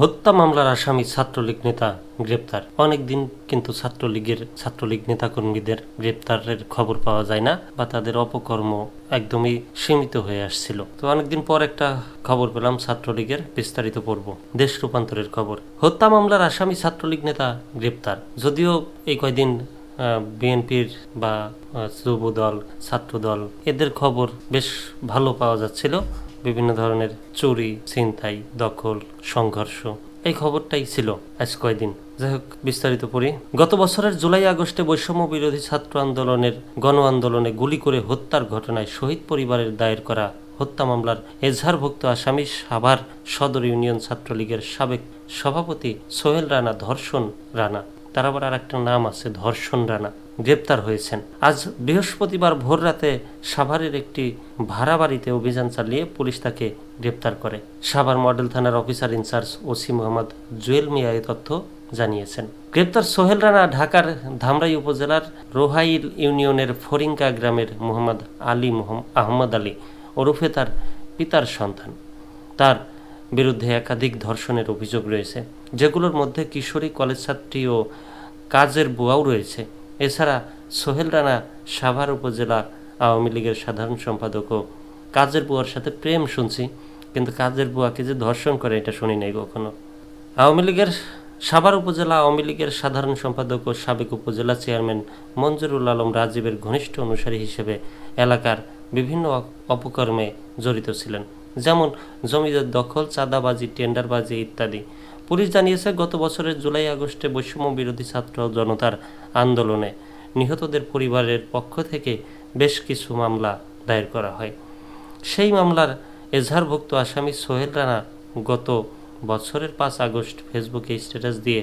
হত্যা মামলার আসামি ছাত্রলীগ নেতা গ্রেপ্তার। অনেকদিন কিন্তু ছাত্রলীগের ছাত্রলীগ নেতাকর্মীদের গ্রেপ্তারের খবর পাওয়া যায় না বা তাদের অপকর্ম একদমই সীমিত হয়ে আসছিল। তো অনেকদিন পর একটা খবর পেলাম ছাত্রলীগের বিস্তারিত পর্ব। দেশ রূপান্তরের খবর। হত্যা মামলার আসামি ছাত্রলীগ নেতা গ্রেপ্তার। যদিও এই কয়দিন বিএনপির বা যুব দল ছাত্র দল এদের খবর বেশ ভালো পাওয়া যাচ্ছিল। বিভিন্ন ধরনের চুরি, ছিনতাই, দখল, সংঘর্ষ, এই খবরটাই ছিল আজ কয়দিন। যাই হোক, বিস্তারিত পড়ি। গত বছরের জুলাই, আগস্টে বৈষম্য বিরোধী ছাত্র আন্দোলনের গণ আন্দোলনে গুলি করে হত্যার ঘটনায় শহীদ পরিবারের দায়ের করা হত্যা মামলার এজাহারভুক্ত আসামি সাভার সদর ইউনিয়ন ছাত্রলীগের সাবেক সভাপতি সোহেল রানা ধর্ষণ রানা। তার আবার আর একটা নাম আছে, ধর্ষণ রানা। গ্রেপ্তার হয়েছেন। আজ বৃহস্পতিবার ভোর রাতে সাভারের একটি ভাড়া বাড়িতে অভিযান চালিয়ে পুলিশ তাকে গ্রেপ্তার করে। সাভার মডেল থানার officer in charge OC Mohammad Jewel Mia এ তথ্য জানিয়েছেন। গ্রেপ্তার সোহেল রানা ঢাকার ধামরাই উপজেলার রোহাইল ইউনিয়নের ফরিঙ্কা গ্রামের মোহাম্মদ আলী আহমদ আলী ওরফে তার পিতার সন্তান। তার বিরুদ্ধে একাধিক ধর্ষণের অভিযোগ রয়েছে। যেগুলোর মধ্যে কিশোরী কলেজ ছাত্রী ও কাজের বুয়াও রয়েছে। এছাড়া সোহেল রানা সাভার উপজেলা আওয়ামী লীগের সাধারণ সম্পাদক ও কাজের বুয়ার সাথে প্রেম শুনছি, কিন্তু কাজের বুয়াকে যে ধর্ষণ করে এটা শুনি নাই কখনো। আওয়ামী লীগের সাভার উপজেলা আওয়ামী লীগের সাধারণ সম্পাদক ও সাবেক উপজেলা চেয়ারম্যান মঞ্জুরুল আলম রাজীবের ঘনিষ্ঠ অনুসারী হিসেবে এলাকার বিভিন্ন অপকর্মে জড়িত ছিলেন, যেমন জমিদার দখল, চাঁদাবাজি, টেন্ডারবাজি ইত্যাদি। পুলিশ জানিয়েছে, গত বছরের জুলাই আগস্টে বৈষম্য বিরোধী ছাত্র জনতার আন্দোলনে নিহতদের পরিবারের পক্ষ থেকে বেশ কিছু মামলা দায়ের করা হয়। সেই মামলার এজাহারভুক্ত আসামি সোহেল রানা গত বছরের পাঁচ আগস্ট ফেসবুকে স্ট্যাটাস দিয়ে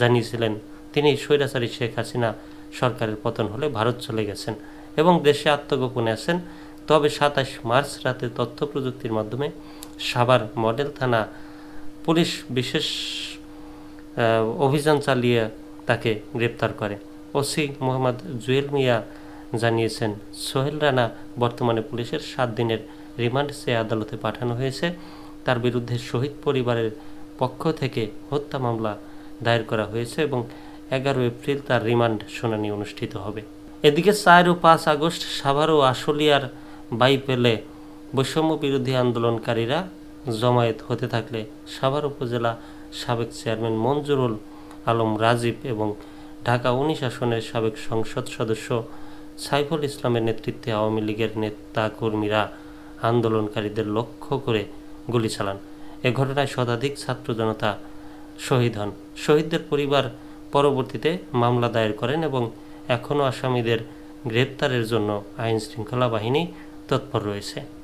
জানিয়েছিলেন, তিনি স্বৈরাচারী শেখ হাসিনা সরকারের পতন হলে ভারত চলে গেছেন এবং দেশে আত্মগোপনে আছেন। তবে সাতাশ মার্চ রাতে তথ্য প্রযুক্তির মাধ্যমে সাভার মডেল থানা পুলিশ বিশেষ অভিযান চালিয়ে তাকে গ্রেপ্তার করে। ওসি মোহাম্মদ জুয়েল মিয়া জানিয়েছেন, সোহেল রানা বর্তমানে পুলিশের সাত দিনের রিমান্ড চেয়ে আদালতে পাঠানো হয়েছে। তার বিরুদ্ধে শহীদ পরিবারের পক্ষ থেকে হত্যা মামলা দায়ের করা হয়েছে এবং এগারো এপ্রিল তার রিমান্ড শুনানি অনুষ্ঠিত হবে। এদিকে চার ও পাঁচ আগস্ট সাভার ও আশুলিয়ার বাইপেলে বৈষম্য বিরোধী আন্দোলনকারীরা জমায়েত হতে থাকলে সাভার উপজেলা সাবেক চেয়ারম্যান মঞ্জুরুল আলম রাজীব এবং ঢাকা উনিশ আসনের সাবেক সংসদ সদস্য সাইফুল ইসলামের নেতৃত্বে আওয়ামী লীগের নেতা কর্মীরা আন্দোলনকারীদের লক্ষ্য করে গুলি চালান। এ ঘটনায় শতাধিক ছাত্র জনতা শহীদ হন। শহীদদের পরিবার পরবর্তীতে মামলা দায়ের করেন এবং এখনও আসামিদের গ্রেপ্তারের জন্য আইন শৃঙ্খলা বাহিনী তৎপর রয়েছে।